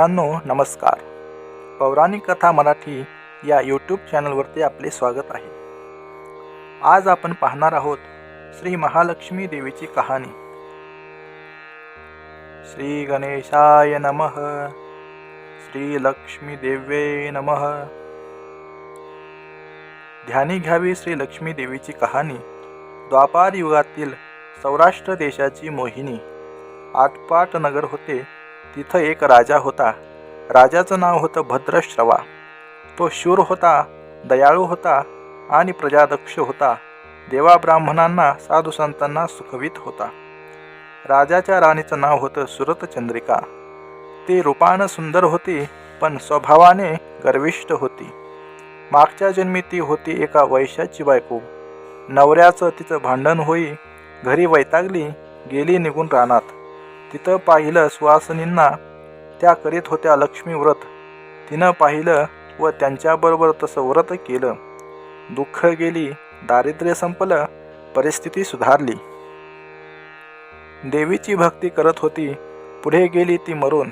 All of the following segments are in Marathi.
मित्रांनो नमस्कार. पौराणिक कथा मराठी या यूट्यूब चॅनलवरती आपले स्वागत आहे. आज आपण पाहणार आहोत श्री महालक्ष्मी देवीची कहाणी. श्री गणेशाय नमः. श्री लक्ष्मी देवे नमः. ध्यानी घ्यावी श्री लक्ष्मी देवीची कहाणी. द्वापार युगातील सौराष्ट्र देशाची मोहिनी. आटपाट नगर होते. तिथं एक राजा होता. राजाचं नाव होतं भद्रश्रवा. तो शूर होता दयाळू होता आणि प्रजादक्ष होता. देवा ब्राह्मणांना साधू संतांना सुखवित होता. राजाच्या राणीचं नाव होतं सुरतचंद्रिका. ती रूपानं सुंदर होती पण स्वभावाने गर्विष्ठ होती. मागच्या जन्मी ती होती एका वैश्याची बायको. नवऱ्याचं तिचं भांडण होई घरी वैतागली गेली निघून रानात. तिथं पाहिलं सुवासिनींना त्या करीत होत्या लक्ष्मी व्रत. तिनं पाहिलं व त्यांच्याबरोबर तसं व्रत केलं. दुःख गेली दारिद्र्य संपलं परिस्थिती सुधारली. देवीची भक्ती करत होती पुढे गेली ती मरून.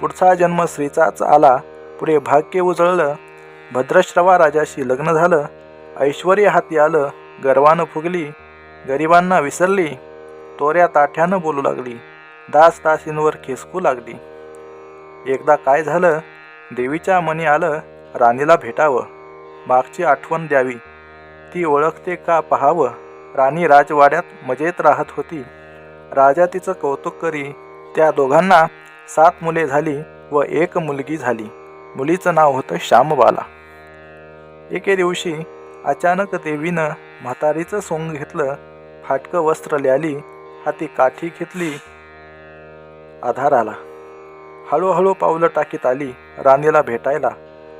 पुढचा जन्म स्त्रीचाच आला पुढे भाग्य उजळलं. भद्रश्रवा राजाशी लग्न झालं. ऐश्वर हाती आलं गर्वानं फुगली गरिबांना विसरली तोऱ्या ताठ्यानं बोलू लागली. दास दासींवर खेसकू लागली. एकदा काय झालं? देवीच्या मनी आलं राणीला भेटावं. मागची आठवण द्यावी. ती ओळखते का पहावं? राणी राजवाड्यात मजेत राहत होती. राजा तिचं कौतुक करी त्या दोघांना सात मुले झाली व एक मुलगी झाली. मुलीचं नाव होतं श्यामबाला. एके दिवशी अचानक देवीनं म्हातारीचं सोंग घेतलं फाटकं वस्त्र ल्याली हाती काठी घेतली आधार आला. हळूहळू पावलं टाकीत आली राणीला भेटायला.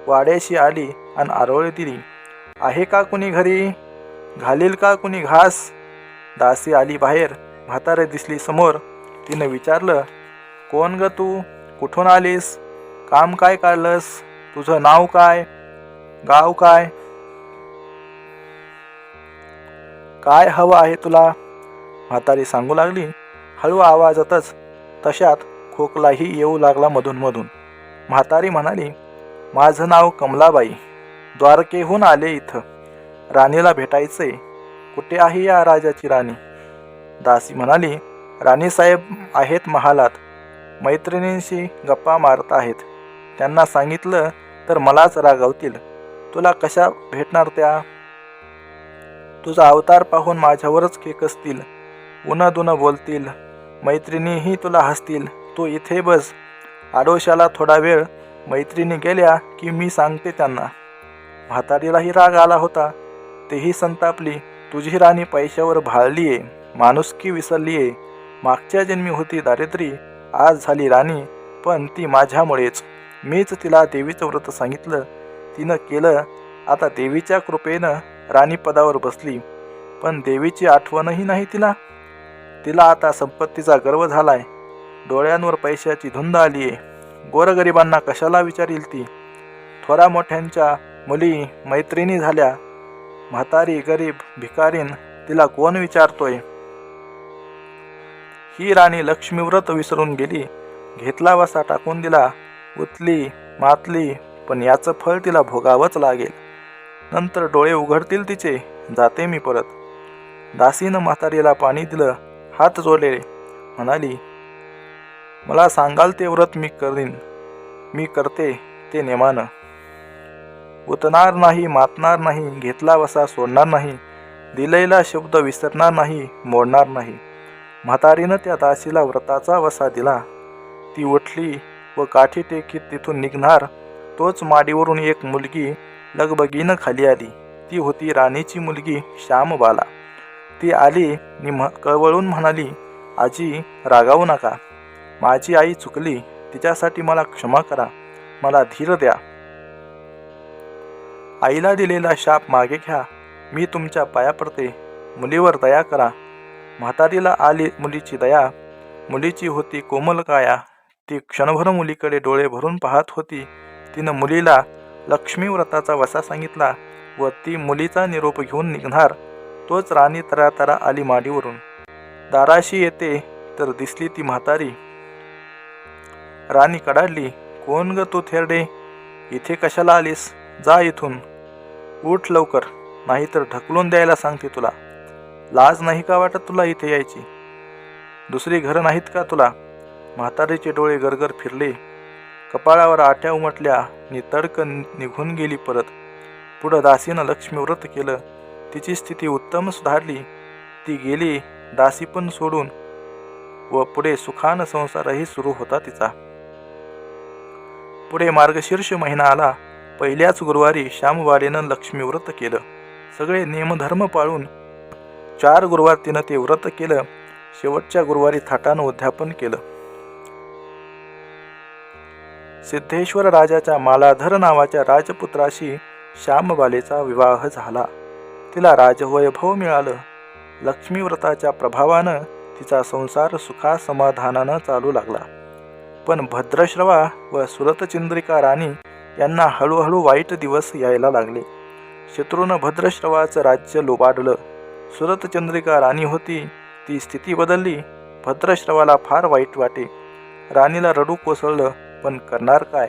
वाड्याशी आली आणि आरोळी दिली. आहे का कुणी घरी? घालील का कुणी घास? दासी आली बाहेर. म्हातारे दिसली समोर. तिनं विचारलं कोण ग तू? कुठून आलीस? काम काय काढलंस? तुझं नाव काय? गाव काय? काय हवं आहे तुला? म्हातारी सांगू लागली. हळू आवाजातच तशात खोकलाही येऊ लागला मधूनमधून. म्हातारी म्हणाली माझं नाव कमलाबाई. द्वारकेहून आले इथं. राणीला भेटायचंय. कुठे आहे या राजाची राणी. दासी म्हणाली राणीसाहेब आहेत महालात. मैत्रिणींशी गप्पा मारत आहेत. त्यांना सांगितलं तर मलाच रागावतील. तुला कशा भेटणार त्या? तुझा अवतार पाहून माझ्यावरच खेकसतील उनं दुनं बोलतील. मैत्रिणीही तुला हसतील. तू इथे बस. आडोशाला थोडा वेळ. मैत्रिणी गेल्या की मी सांगते त्यांना. म्हातारीलाही राग आला होता. तेही संतापली. तुझी राणी पैशावर भाळली आहे माणुसकी विसरली आहे मागच्या जन्मी होती दारिद्री आज झाली राणी. पण ती माझ्यामुळेच. मीच तिला देवीचं व्रत सांगितलं. तिनं केलं. आता देवीच्या कृपेनं राणीपदावर बसली. पण देवीची आठवणही नाही तिला. तिला आता संपत्तीचा गर्व झालाय. डोळ्यांवर पैशाची धुंद आली आहे गोरगरिबांना कशाला विचारील ती? थोरा मोठ्यांच्या मुली मैत्रिणी झाल्या. म्हातारी गरीब भिकारीन तिला कोण विचारतोय? ही राणी लक्ष्मीव्रत विसरून गेली. घेतला वसा टाकून दिला. उतली मातली पण याचं फळ तिला भोगावंच लागेल. नंतर डोळे उघडतील तिचे. जाते मी परत. दासीनं म्हातारीला पाणी दिलं. हात जोडलेले. म्हणाली मला सांगाल ते व्रत मी करीन. मी करते ते नेमानं. उतणार नाही मातणार नाही घेतला वसा सोडणार नाही दिलेला शब्द विसरणार नाही मोडणार नाही. म्हातारीनं त्या दासीला व्रताचा वसा दिला. ती उठली व काठी टेकीत तिथून निघणार. तोच माडीवरून एक मुलगी लगबगीनं खाली आली. ती होती राणीची मुलगी श्यामबाला. ती आली नि म्ह कळवळून म्हणाली आजी रागावू नका. माझी आई चुकली. तिच्यासाठी मला क्षमा करा. मला धीर द्या. आईला दिलेला शाप मागे घ्या. मी तुमच्या पाया पडते मुलीवर दया करा. म्हातारीला आली मुलीची दया. मुलीची होती कोमल काया. ती क्षणभर मुलीकडे डोळे भरून पाहत होती. तिनं मुलीला लक्ष्मी व्रताचा वसा सांगितला व ती मुलीचा निरोप घेऊन निघणार. तोच राणी तरा तरा आली माडीवरून. दाराशी येते तर दिसली ती म्हातारी. राणी कडाडली कोण ग तू थेरडे? इथे कशाला आलीस? जा इथून. उठ लवकर नाहीतर ढकलून द्यायला सांगते तुला. लाज नाही का वाटत तुला इथे यायची? दुसरी घरं नाहीत का तुला? म्हातारीचे डोळे गरगर फिरले. कपाळावर आट्या उमटल्या नि तडक निघून गेली परत. पुढं दासीनं लक्ष्मी व्रत केलं. तिची स्थिती उत्तम सुधारली. ती गेली दासी पण सोडून व पुढे सुखान संसारही सुरू होता तिचा. पुढे मार्गशीर्ष महिना आला. पहिल्याच गुरुवारी श्यामवाडेनं लक्ष्मी व्रत केलं. सगळे नियमधर्म पाळून चार गुरुवार तिनं ते व्रत केलं. शेवटच्या गुरुवारी थाटानं उद्यापन केलं. सिद्धेश्वर राजाच्या मालाधर नावाच्या राजपुत्राशी श्यामबालेचा विवाह झाला. तिला राजवैभव मिळालं. लक्ष्मीव्रताच्या प्रभावानं तिचा संसार सुखा समाधानानं चालू लागला. पण भद्रश्रवा व सुरतचंद्रिका राणी यांना हळूहळू वाईट दिवस यायला लागले. शत्रूनं भद्रश्रवाचं राज्य लोबाडलं. सुरतचंद्रिका राणी होती ती स्थिती बदलली भद्रश्रवाला फार वाईट वाटे. राणीला रडू कोसळलं पण करणार काय?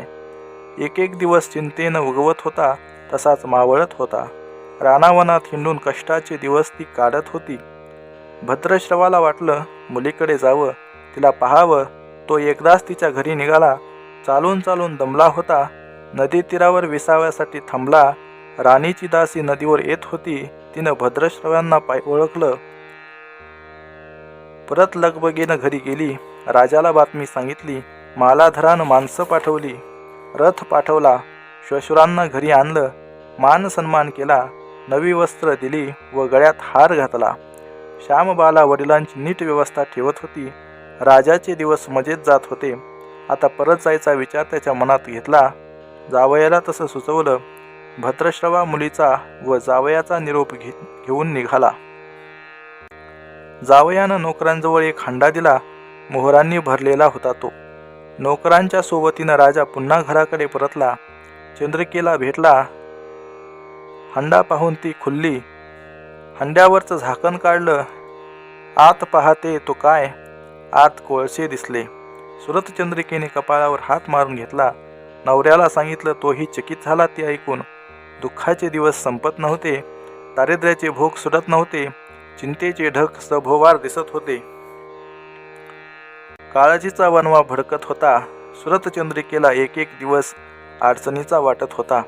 एक एक दिवस चिंतेनं उगवत होता तसाच मावळत होता. रानावनात हिंडून कष्टाचे दिवस ती काढत होती. भद्रश्रवाला वाटलं मुलीकडे जावं तिला पाहावं. तो एकदाच तिच्या घरी निघाला. चालून चालून दमला होता. नदी तीरावर विसाव्यासाठी थांबला. राणीची दासी नदीवर येत होती. तिनं भद्रश्रव्यांना पाय ओळखलं. परत लगबगीनं घरी गेली. राजाला बातमी सांगितली. मालाधरानं माणसं पाठवली. रथ पाठवला. श्वशुरांना घरी आणलं. मान सन्मान केला. नवी वस्त्र दिली व गळ्यात हार घातला. श्यामबाला वडिलांची नीट व्यवस्था ठेवत होती. राजाचे दिवस मजेत जात होते. आता परत जायचा विचार त्याच्या मनात घेतला. जावयाला तसं सुचवलं. भद्रश्रवा मुलीचा व जावयाचा निरोप घे घेऊन निघाला. जावयानं नोकरांजवळ एक हंडा दिला. मोहरांनी भरलेला होता तो. नोकरांच्या सोबतीनं राजा पुन्हा घराकडे परतला. चंद्रिकेला भेटला. हंडा पाहून ती खुल्ली. हंड्यावरचं झाकण काढलं. आत पाहते तो काय? आत कोळसे दिसले. सुरतचंद्रिकेने कपाळावर हात मारून घेतला. नवऱ्याला सांगितलं तोही चकित झाला ते ऐकून. दुःखाचे दिवस संपत नव्हते. दारिद्र्याचे भोग सुटत नव्हते. चिंतेचे ढग सभोवार दिसत होते. काळजीचा वनवा भडकत होता. सुरतचंद्रिकेला एक एक दिवस अडचणीचा वाटत होता.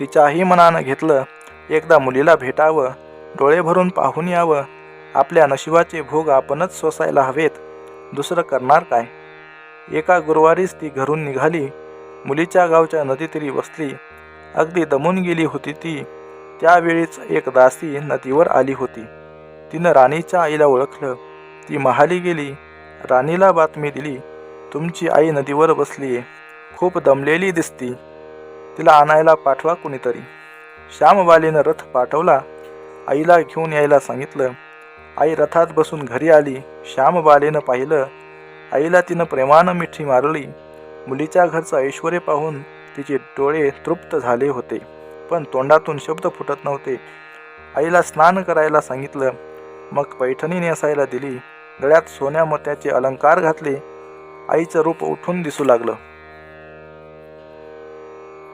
तिच्याही मनानं घेतलं एकदा मुलीला भेटावं डोळे भरून पाहून यावं. आपल्या नशिबाचे भोग आपणच सोसायला हवेत. दुसरं करणार काय? एका गुरुवारीच ती घरून निघाली. मुलीच्या गावच्या नदीतीरी बसली अगदी दमून गेली होती ती. त्यावेळीच एक दासी नदीवर आली होती. तिनं राणीच्या आईला ओळखलं. ती महाली गेली. राणीला बातमी दिली. तुमची आई नदीवर बसली आहे खूप दमलेली दिसती. तिला आणायला पाठवा कुणीतरी. श्यामबालीनं रथ पाठवला. आईला घेऊन यायला सांगितलं. आई रथात बसून घरी आली. श्यामबालेनं पाहिलं. आईला तिनं प्रेमानं मिठी मारली. मुलीच्या घरचं ऐश्वर पाहून तिचे डोळे तृप्त झाले होते पण तोंडातून शब्द फुटत नव्हते. आईला स्नान करायला सांगितलं. मग पैठणी नेसायला दिली. गळ्यात सोन्या मोत्याचे अलंकार घातले. आईचं रूप उठून दिसू लागलं.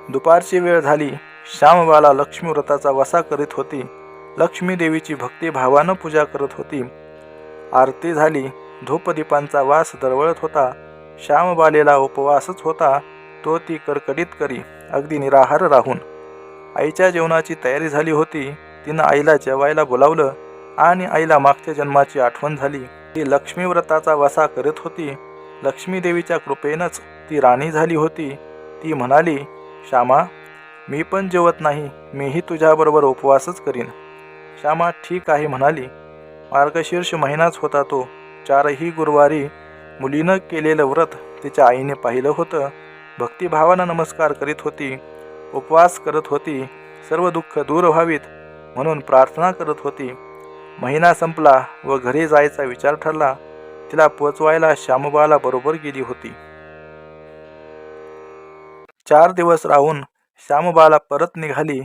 दुपारची वेळ झाली. श्यामबाला लक्ष्मी व्रताचा वसा करीत होती. लक्ष्मी देवीची भक्तिभावानं पूजा करत होती. आरती झाली. धूपदीपांचा वास दरवळत होता. श्यामबालेला उपवासच होता. तो ती कडकडीत करी. अगदी निराहार राहून. आईच्या जेवणाची तयारी झाली होती. तिनं आईला जेवायला बोलावलं आणि आईला मागच्या जन्माची आठवण झाली. ती लक्ष्मी व्रताचा वसा करत होती. लक्ष्मीदेवीच्या कृपेनंच ती राणी झाली होती. ती म्हणाली श्यामा मी पण जेवत नाही मीही तुझ्याबरोबर उपवासच करीन. श्यामा ठीक आहे म्हणाली. मार्गशीर्ष महिनाच होता तो. चारही गुरुवारी मुलीनं केलेलं व्रत तिच्या आईने पाहिलं होतं. भक्तिभावानं नमस्कार करीत होती उपवास करत होती सर्व दुःख दूर व्हावीत म्हणून प्रार्थना करत होती. महिना संपला व घरी जायचा विचार ठरला. तिला पोचवायला श्यामबाला बरोबर गेली होती. चार दिवस राहून श्यामबाला परत निघाली.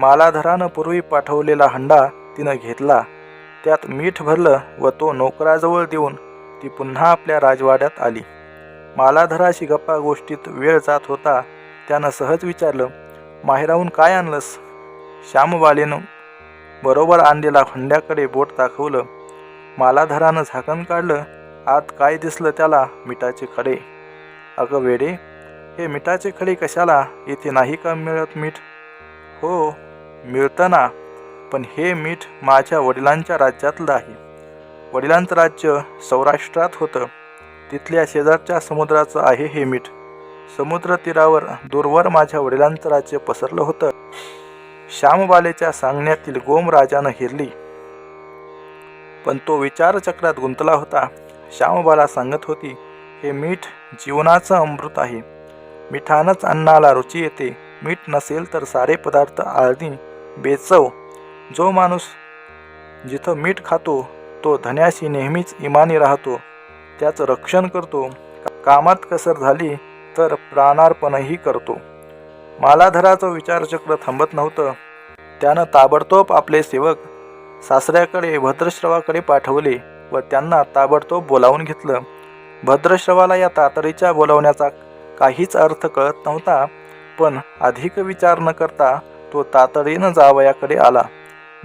मालाधरानं पूर्वी पाठवलेला हंडा तिनं घेतला. त्यात मीठ भरलं व तो नोकराजवळ देऊन ती पुन्हा आपल्या राजवाड्यात आली. मालाधराशी गप्पा गोष्टीत वेळ जात होता. त्यानं सहज विचारलं माहेराहून काय आणलंस? श्यामबालेनं बरोबर आणलेला खंड्याकडे बोट दाखवलं. मालाधरानं झाकण काढलं. आत काय दिसलं त्याला? मिठाचे खडे. अगं वेडे हे मिठाचे खडी कशाला? इथे नाही का मिळत मीठ? हो मिळतं ना. पण हे मीठ माझ्या वडिलांच्या राज्यातलं आहे वडिलांचं राज्य सौराष्ट्रात होतं. तिथल्या शेजारच्या समुद्राचं आहे हे मीठ. समुद्र तीरावर दूरवर माझ्या वडिलांचं राज्य पसरलं होतं. श्यामबालेच्या सांगण्यातील गोम राजानं हिरली. पण तो विचारचक्रात गुंतला होता. श्यामबाला सांगत होती हे मीठ जीवनाचं अमृत आहे. मिठानंच अन्नाला रुची येते. मीठ नसेल तर सारे पदार्थ आळदी बेचव. जो माणूस जिथं मीठ खातो तो धन्याशी नेहमीच इमानी राहतो. त्याचं रक्षण करतो. कामात कसर झाली तर प्राणार्पणही करतो. मालाधराचं विचारचक्र थांबत नव्हतं. त्यानं ताबडतोब आपले सेवक सासऱ्याकडे भद्रश्रवाकडे पाठवले व त्यांना ताबडतोब बोलावून घेतलं. भद्रश्रवाला या तातडीच्या बोलावण्याचा काहीच अर्थ कळत नव्हता पण अधिक विचार न करता तो तातडीनं जावयाकडे आला.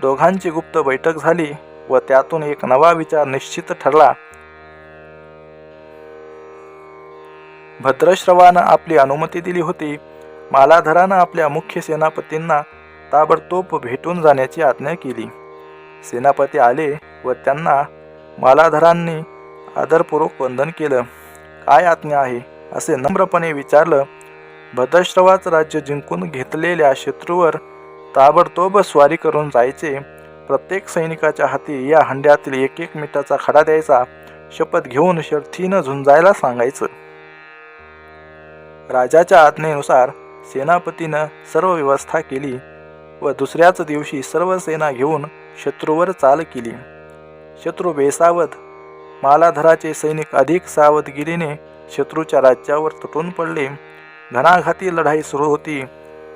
दोघांची गुप्त बैठक झाली व त्यातून एक नवा विचार निश्चित ठरला. भद्रश्रवानं आपली अनुमती दिली होती. मालाधरानं आपल्या मुख्य सेनापतींना ताबडतोब भेटून जाण्याची आज्ञा केली. सेनापती आले व त्यांना मालाधरांनी आदरपूर्वक वंदन केलं. काय आज्ञा आहे? असे नम्रपणे विचारलं भद्रश्रवाच राज्य जिंकून घेतलेल्या शत्रूवर ताबडतोब स्वारी करून जायचे. प्रत्येक सैनिकाच्या हाती या हंड्यातील एक एक मिठाचा खडा द्यायचा. शपथ घेऊन शर्थीनं झुंजायला सांगायचं. राजाच्या आज्ञेनुसार सेनापतीनं सर्व व्यवस्था केली व दुसऱ्याच दिवशी सर्व सेना घेऊन शत्रूवर चाल केली. शत्रू बेसावध मालाधराचे सैनिक अधिक सावधगिरीने शत्रूच्या राज्यावर तुटून पडले. घणाघाती लढाई सुरू होती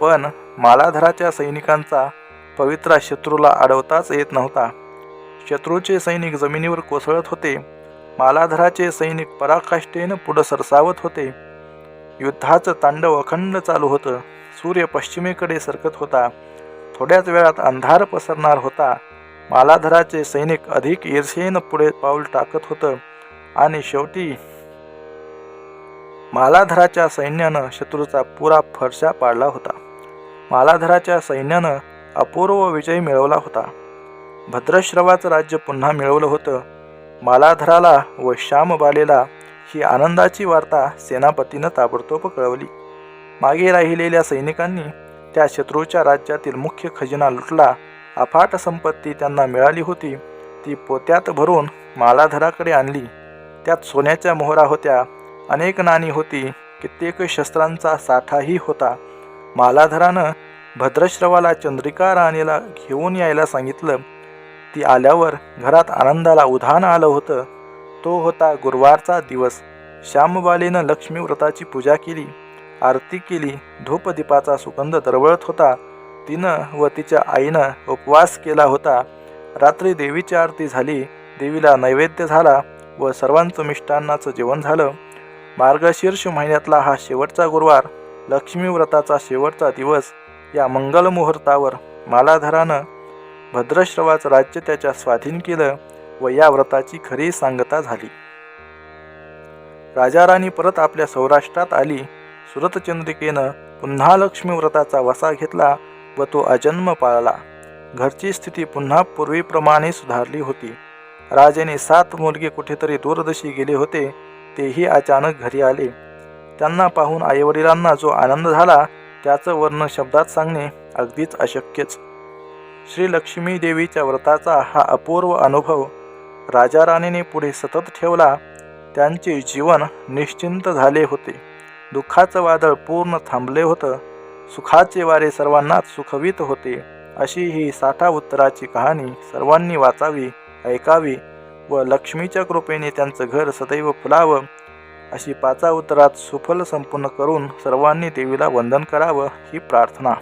पण मालाधराच्या सैनिकांचा पवित्रा शत्रूला अडवताच येत नव्हता. शत्रूचे सैनिक जमिनीवर कोसळत होते. मालाधराचे सैनिक पराकाष्ठेनं पुढं सरसावत होते. युद्धाचं तांडव अखंड चालू होतं. सूर्य पश्चिमेकडे सरकत होता. थोड्याच वेळात अंधार पसरणार होता. मालाधराचे सैनिक अधिक ईर्षेनं पुढे पाऊल टाकत होतं. आणि शेवटी मालाधराच्या सैन्यानं शत्रूचा पुरा फरशा पाडला होता. मालाधराच्या सैन्यानं अपूर्व विजय मिळवला होता. भद्रश्रवाचं राज्य पुन्हा मिळवलं होतं. मालाधराला व श्यामबालेला ही आनंदाची वार्ता सेनापतीनं ताबडतोब कळवली. मागे राहिलेल्या सैनिकांनी त्या शत्रूच्या राज्यातील मुख्य खजिना लुटला. अफाट संपत्ती त्यांना मिळाली होती. ती पोत्यात भरून मालाधराकडे आणली. त्यात सोन्याच्या मोहरा होत्या. अनेक नाणी होती. कित्येक शस्त्रांचा साठाही होता. मालाधरानं भद्रश्रवाला चंद्रिका राणीला घेऊन यायला सांगितलं. ती आल्यावर घरात आनंदाला उधाण आलं होतं. तो होता गुरुवारचा दिवस. श्यामबालेनं लक्ष्मीव्रताची पूजा केली. आरती केली. धूपदीपाचा सुगंध दरवळत होता. तिनं व तिच्या आईनं उपवास केला होता. रात्री देवीची आरती झाली. देवीला नैवेद्य झाला व सर्वांचं मिष्टान्नाचं जेवण झालं. मार्गशीर्ष महिन्यातला हा शेवटचा गुरुवार लक्ष्मी व्रताचा शेवटचा दिवस या मंगल मुहूर्तावर मालाधरानं भद्रश्रवाचं राज्य त्याच्या स्वाधीन केलं व या व्रताची खरी सांगता झाली. राजाराणी परत आपल्या सौराष्ट्रात आली. सुरतचंद्रिकेनं पुन्हा लक्ष्मी व्रताचा वसा घेतला व तो अजन्म पाळला. घरची स्थिती पुन्हा पूर्वीप्रमाणे सुधारली होती. राजेने सात मुलगे कुठेतरी दूरदशी गेले होते. तेही अचानक घरी आले. त्यांना पाहून आईवडिलांना जो आनंद झाला त्याचं वर्ण शब्दात सांगणे अगदीच अशक्यच. श्री लक्ष्मी देवीच्या व्रताचा हा अपूर्व अनुभव राजा राणीने पुढे सतत ठेवला त्यांचे जीवन निश्चिंत झाले होते. दुःखाचं वादळ पूर्ण थांबले होतं सुखाचे वारे सर्वांनाच सुखवित होते अशी ही साठा उत्तराची कहाणी सर्वांनी वाचावी ऐकावी व लक्ष्मीच्या कृपेने त्यांचं घर सदैव फुलावं. अशी पाचा उत्तरात सुफल संपूर्ण करून सर्वांनी देवीला वंदन करावं ही प्रार्थना.